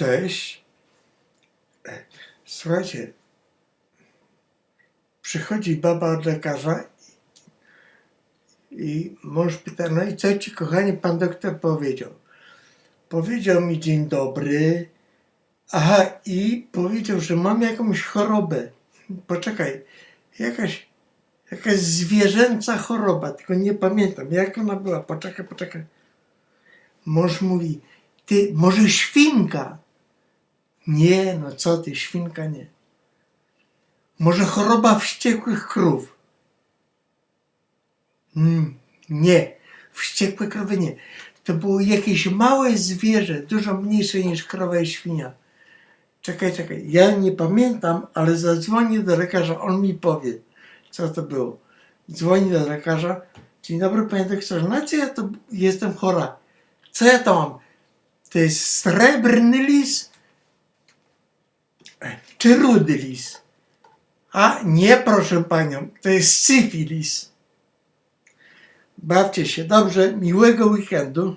Cześć. Słuchajcie, przychodzi baba od lekarza i mąż pyta, no i co ci kochanie pan doktor powiedział? Powiedział mi dzień dobry, aha i powiedział, że mam jakąś chorobę. Poczekaj, jakaś, jakaś zwierzęca choroba, tylko nie pamiętam jak ona była, poczekaj, poczekaj. Mąż mówi, ty, może świnka? Nie, no co ty, świnka nie. Może choroba wściekłych krów? Mm, nie, wściekłe krowy nie. To było jakieś małe zwierzę, dużo mniejsze niż krowa i świnia. Czekaj, czekaj, ja nie pamiętam, ale zadzwonię do lekarza, on mi powie, co to było. Dzwoni do lekarza, dzień dobry panie doktorze, na co ja to jestem chora? Co ja to mam? To jest srebrny lis? Czy rudy lis? A nie, proszę panią, to jest syfilis. Bawcie się dobrze, miłego weekendu.